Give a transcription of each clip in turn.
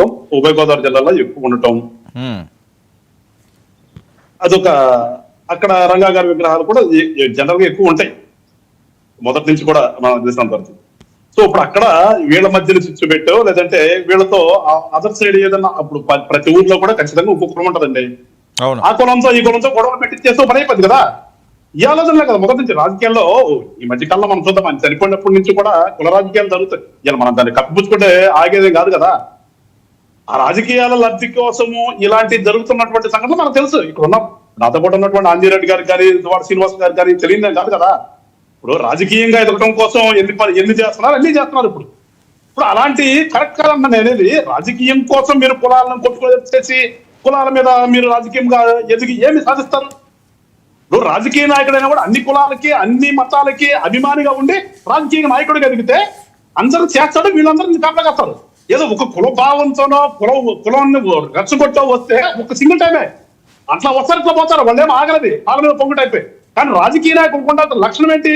వర్గం ఉభయ గోదావరి జిల్లాలో ఎక్కువ ఉండటం. అదొక అక్కడ రంగా గారి విగ్రహాలు కూడా జనరల్గా ఎక్కువ ఉంటాయి. మొదటి నుంచి కూడా మనం తెలిసినంత వరకు. సో ఇప్పుడు అక్కడ వీళ్ళ మధ్యన చిచ్చు పెట్టో లేదంటే వీళ్ళతో అదర్ సైడ్ ఏదన్నా అప్పుడు ప్రతి ఊర్లో కూడా ఖచ్చితంగా ఇంకో కులం ఉంటదండి. ఆ కులంతో ఈ కులంతో గొడవ పెట్టి చేస్తూ పని అయిపోద్ది కదా. ఈ ఆలోచనలే కదా మొదటి నుంచి రాజకీయాల్లో. ఈ మధ్య కాలంలో మనం చూద్దాం చనిపోయినప్పటి నుంచి కూడా కుల రాజకీయాలు జరుగుతాయి. ఇలా మనం దాన్ని కప్పిపుచ్చుకుంటే ఆగేదేం కాదు కదా. ఆ రాజకీయాల లబ్ధి కోసము ఇలాంటి జరుగుతున్నటువంటి సంఘటన మనకు తెలుసు. ఇక్కడ ఉన్న నాతో పాటు ఉన్నటువంటి ఆంజీరెడ్డి గారు కానీ దువాడ శ్రీనివాస్ గారు కానీ తెలియదు కాదు కదా. ఇప్పుడు రాజకీయంగా ఎదగటం కోసం ఎన్ని పని ఎన్ని చేస్తున్నారు అన్ని చేస్తున్నారు ఇప్పుడు. ఇప్పుడు అలాంటి కరెక్ట్ కాదన్న అనేది రాజకీయం కోసం మీరు కులాలను కొట్టుకొచ్చేసి కులాల మీద మీరు రాజకీయంగా ఎదిగి ఏమి సాధిస్తారు? ఇప్పుడు రాజకీయ నాయకుడైనా కూడా అన్ని కులాలకి అన్ని మతాలకి అభిమానిగా ఉండి రాజకీయ నాయకుడిగా ఎదిగితే అందరూ చేస్తాడు వీళ్ళందరూ కాపలాగస్తారు ఏదో ఒక కుల భావంతోనో కుల కులాన్ని రెచ్చగొట్టో వస్తే ఒక సింగిల్ టైమే అట్లా వస్తారు ఇట్లా పోతారు వాళ్ళేమో ఆగలది. వాళ్ళ మీద పొంగుట అయిపోయి. కానీ రాజకీయ నాయకుడు ఉండాలి లక్షణం ఏంటి?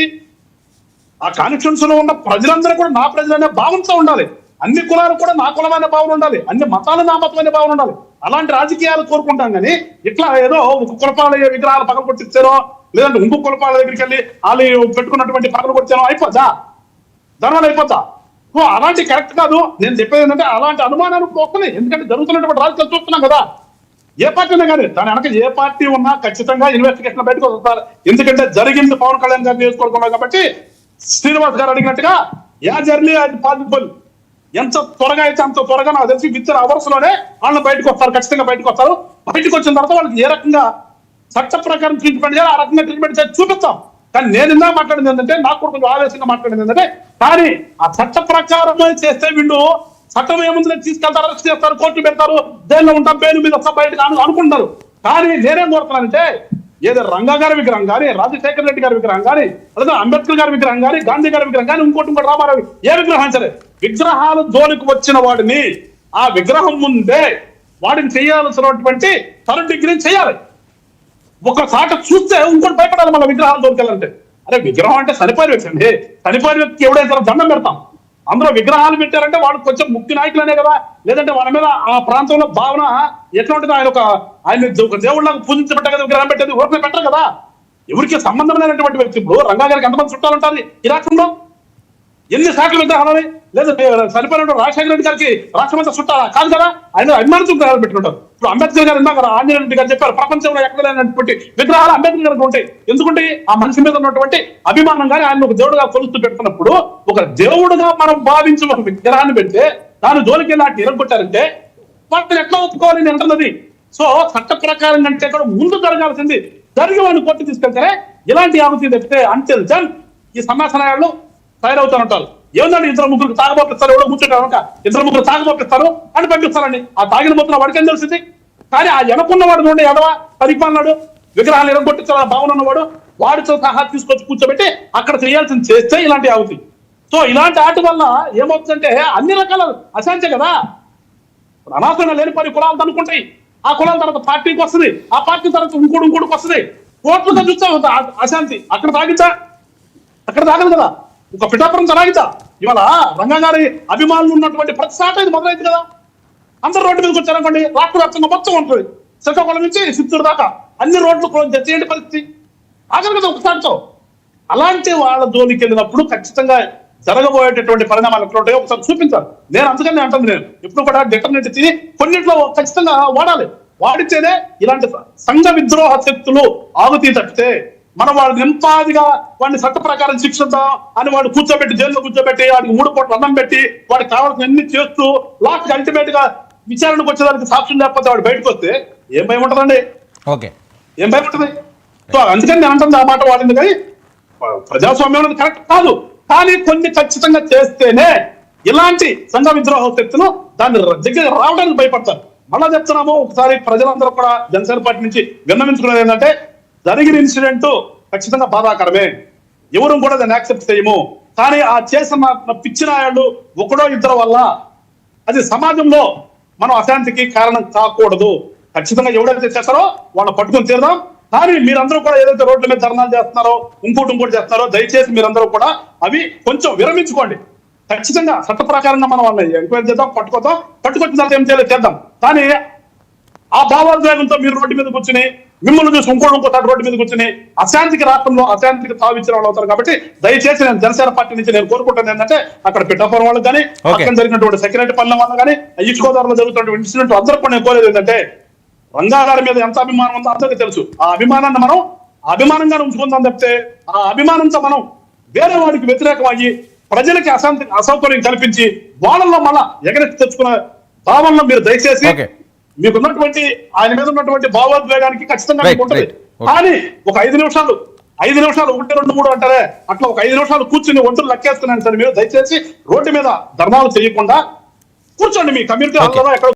ఆ కాన్స్టిట్యూన్స్లో ఉన్న ప్రజలందరూ కూడా నా ప్రజలనే భావంతో ఉండాలి. అన్ని కులాలు కూడా నా కులమైన భావన ఉండాలి. అన్ని మతాలు నా మతమైన భావన ఉండాలి. అలాంటి రాజకీయాలు కోరుకుంటాం కానీ ఇట్లా ఏదో ఒక కులపాల విగ్రహాలు పగలు కొట్టించారో లేదంటే ఇంకో కులపాల దగ్గరికి వెళ్ళి వాళ్ళు పెట్టుకున్నటువంటి పగలు కొట్టారో అయిపోతా దానివల్ల అయిపోతా అలాంటి కరెక్ట్ కాదు. నేను చెప్పేది ఏంటంటే అలాంటి అనుమానాలు ఇప్పుడు వస్తున్నాయి ఎందుకంటే జరుగుతున్నటువంటి రాజకీయాలు చూస్తున్నాం కదా. ఏ పార్టీనే కానీ దాని వెనక ఏ పార్టీ ఉన్నా ఖచ్చితంగా ఇన్వెస్టిగేషన్ బయటకు వస్తారు. ఎందుకంటే జరిగింది పవన్ కళ్యాణ్ గారు నియోజకవర్గంలో కాబట్టి శ్రీనివాస్ గారు అడిగినట్టుగా యా జర్నీ అది పాసిబుల్. ఎంత త్వరగా అయితే అంత త్వరగా నాకు తెలిసి విత్ అవర్స్లోనే వాళ్ళు బయటకు వస్తారు ఖచ్చితంగా బయటకు వస్తారు. బయటకు వచ్చిన తర్వాత వాళ్ళకి ఏ రకంగా చట్ట ప్రకారం ట్రీట్మెంట్ చేయాలి ఆ రకంగా ట్రీట్మెంట్ చేసి చూపిస్తాం. కానీ నేను ఇందా మాట్లాడింది ఏంటంటే నాకు కూడా కొంచెం ఆవేశంగా మాట్లాడింది ఏంటంటే కానీ ఆ చట్ట ప్రకారమే చేస్తే వీళ్ళు చట్టం ఏముంది తీసుకెళ్తారు అరెస్ట్ చేస్తారు కోర్టు పెడతారు జైల్లో ఉంటాం పేరు మీద వస్తాం బయటకు అనుకుంటారు కానీ నేనేం కోరుతున్నానంటే ఏదో రంగా గారి విగ్రహం కానీ రాజశేఖర రెడ్డి గారి విగ్రహం కానీ లేదా అంబేద్కర్ గారి విగ్రహం కానీ గాంధీ గారి విగ్రహం కానీ ఇంకోటి ఇంకోటి రామారావు ఏ విగ్రహం సరే విగ్రహాలు జోలికి వచ్చిన వాడిని ఆ విగ్రహం ముందే వాడిని చేయాల్సినటువంటి థర్డ్ డిగ్రీని చేయాలి. ఒక చూస్తే ఇంకోటి భయపడాలి మన విగ్రహాలు దొరికాలంటే అరే విగ్రహం అంటే చనిపోయిన వ్యక్తి అండి. చనిపోయిన వ్యక్తికి ఎవడైతే దండం పెడతాం. అందులో విగ్రహాలు పెట్టారంటే వాళ్ళు కొంచెం ముఖ్య నాయకులనే కదా. లేదంటే వాళ్ళ మీద ఆ ప్రాంతంలో భావన ఎట్లా ఉంటుంది? ఆయన ఒక ఆయన ఒక దేవుళ్ళగా పూజించబట్ట కదా విగ్రహం పెట్టేది? ఊరికే పెట్టరు కదా. ఎవరికి సంబంధం లేనటువంటి వ్యక్తి ఇప్పుడు రంగా గారికి ఎంతమంది చుట్టాలు ఉంటారు? ఈ రాష్ట్రంలో ఎన్ని శాఖలు విగ్రహాలు లేదు చనిపోయిన రాజశేఖర రెడ్డి గారికి రాష్ట్రమంతా చుట్టాలా? కాదు కదా? ఆయన అభిమానించి పెట్టుకుంటారు. ఇప్పుడు అంబేద్కర్ గారు ఇందాక ఆంజనేయ రెడ్డి గారు చెప్పారు ప్రపంచంలో ఎక్కడ లేనటువంటి విగ్రహాలు అంబేద్కర్ గారికి ఉంటాయి. ఎందుకంటే ఆ మనిషి మీద ఉన్నటువంటి అభిమానం కానీ ఆయన ఒక దేవుడుగా కొలుస్తూ పెడుతున్నప్పుడు ఒక దేవుడుగా మనం భావించి ఒక విగ్రహాన్ని పెడితే దాని జోలికి నాటి ఎరగొట్టారంటే వాళ్ళని ఎట్లా ఒప్పుకోవాలి నేను అంటున్నది? సో చట్ట ప్రకారం కంటే కూడా ముందు జరగాల్సింది జరిగి వాడిని కోర్టు తీసుకెళ్తే ఇలాంటి ఆపత్తి చెప్తే అంటెల్ జన్ ఈ సమాసనాయాలు తయారవుతారంటారు ఏమన్నాడు ఇద్దరు ముగ్గురు తాగబోపిస్తారు ఎవడో కూర్చుంటారు కనుక ఇద్దరు ముగ్గురు తాగబోపిస్తారు అని పంపిస్తారండి ఆ తాగిన మొత్తం వాడికేం తెలిసింది. కానీ ఆ వెనకున్న వాడు నుండి ఎడవ పరిపాలనాడు. విగ్రహాలు ఎరగొట్టించారు భావన ఉన్నవాడు. వాడితో సహా తీసుకొచ్చి కూర్చోబెట్టి అక్కడ చేయాల్సింది చేస్తే ఇలాంటి అవుతాయి సో ఇలాంటి ఆట వల్ల ఏమవుతుందంటే అన్ని రకాల అశాంతి కదా. ఇప్పుడు అనవసరంగా లేని పని కులాలు అనుకుంటాయి. ఆ కులాల తర్వాత పార్టీకి వస్తుంది. ఆ పార్టీ తర్వాత ఇంకోటి ఇంకోటికి వస్తుంది. కోట్లుగా చూస్తా అశాంతి. అక్కడ తాగించా? అక్కడ తాగదు కదా. ఒక పిఠాపురం తాగించా ఇవాళ రంగా అభిమానులు ఉన్నటువంటి ప్రతి సాట ఇది మొదలైంది కదా. అందరు రోడ్డు మీదకి వచ్చారనుకోండి రాష్ట్ర వ్యాప్తంగా మొత్తం ఉంటుంది. శ్రీకాకుళం నుంచి చిత్తూరు దాకా అన్ని రోడ్లు చేయండి పరిస్థితి? ఆఖరి కదా ఒకసారితో. అలాంటి వాళ్ళ జోలికి వెళ్ళినప్పుడు ఖచ్చితంగా జరగబోయేటటువంటి పరిణామాలు ఎట్లా ఉంటాయో ఒకసారి చూపించాలి. నేను అందుకని అంటుంది నేను. ఇప్పుడు కూడా డిటర్నెంట్ తిని కొన్నిట్లో ఖచ్చితంగా వాడాలి. వాడితేనే ఇలాంటి సంఘ విద్రోహ శక్తులు ఆగుతీ తప్పితే మనం వాడిని నింపాదిగా వాడిని చట్ట ప్రకారం శిక్షిద్దాం అని వాడు కూర్చోబెట్టి జైల్లో కూర్చోబెట్టి వాడికి మూడు కోట్ల అన్నం పెట్టి వాడికి కావాల్సిన అన్ని చేస్తూ లాస్ట్ అల్టిమేట్గా విచారణకు వచ్చేదానికి సాక్ష్యం లేకపోతే వాడు బయటకు వస్తే ఏం భయం ఉంటుందండి? ఓకే. ఏం భయపడుతుంది సో అందుకని నేను అంటుంది ఆ మాట వాడింది కానీ ప్రజాస్వామ్యం అనేది కరెక్ట్ కాదు. కానీ కొన్ని ఖచ్చితంగా చేస్తేనే ఇలాంటి సంఘ విద్రోహ శక్తులు దాన్ని దగ్గర రావడానికి భయపడతారు. మళ్ళా చెప్తున్నాము ఒకసారి ప్రజలందరూ కూడా జనసేన పార్టీ నుంచి విన్నవించుకున్నది ఏంటంటే జరిగిన ఇన్సిడెంట్ ఖచ్చితంగా బాధాకరమే. ఎవరు కూడా దాన్ని యాక్సెప్ట్ చేయము. కానీ ఆ చేసిన పిచ్చిన వాళ్ళు ఒకడో ఇద్దరు వల్ల అది సమాజంలో మనం అశాంతికి కారణం కాకూడదు. ఖచ్చితంగా ఎవడైతే చేస్తారో వాళ్ళని పట్టుకొని తీరదాం. కానీ మీరందరూ కూడా ఏదైతే రోడ్ల మీద ధర్నాలు చేస్తున్నారో ఇంకోటి ఇంకోటి చేస్తున్నారో దయచేసి మీరందరూ కూడా అవి కొంచెం విరమించుకోండి. ఖచ్చితంగా చట్ట ప్రకారంగా మనం వాళ్ళని ఎంక్వైరీ చేద్దాం పట్టుకోదాం పట్టుకొచ్చిన తర్వాత ఏం చేయాలో చేద్దాం. కానీ ఆ భావోద్వేగంతో మీరు రోడ్డు మీద కూర్చుని మిమ్మల్ని చూసి ఇంకోటి ఇంకోటి రోడ్డు మీద కూర్చుని అశాంతికి రాష్ట్రంలో అశాంతికి తావిచ్చిన వాళ్ళు అవుతారు కాబట్టి దయచేసి నేను జనసేన పార్టీ నుంచి నేను కోరుకుంటాను ఏంటంటే అక్కడ పిఠాపురం వాళ్ళకి కానీ పక్కన జరిగినటువంటి సెక్రటరీ పల్లెం వల్ల కానీ ఈస్ట్ గోదావరిలో జరుగుతున్న ఇన్సిడెంట్ అందరూ కూడా నేను కోరేది ఏంటంటే రంగా గారి మీద ఎంత అభిమానం ఉందో అందరికీ తెలుసు. ఆ అభిమానాన్ని మనం అభిమానంగా ఉంచుకుందాం తప్పితే ఆ అభిమానంతో మనం వేరే వాడికి వ్యతిరేకం అయ్యి ప్రజలకి అశాంతి అసౌకర్యం కల్పించి వాళ్ళల్లో మళ్ళా ఎగరెత్తి తెచ్చుకున్న భావనలో మీరు దయచేసి. మీకున్నటువంటి ఆయన మీద ఉన్నటువంటి భావోద్వేగానికి ఖచ్చితంగా మీకు ఉంటుంది. కానీ ఒక ఐదు నిమిషాలు ఐదు నిమిషాలు ఒకటి రెండు మూడు అంటారే అట్లా ఒక ఐదు నిమిషాలు కూర్చుని ఒంటరి లెక్కేసుకున్నాను సార్ మీరు దయచేసి రోడ్డు మీద ధర్నాలు చేయకుండా కూర్చోండి మీ కమ్యూనిటీ. హాల్లో ఎక్కడ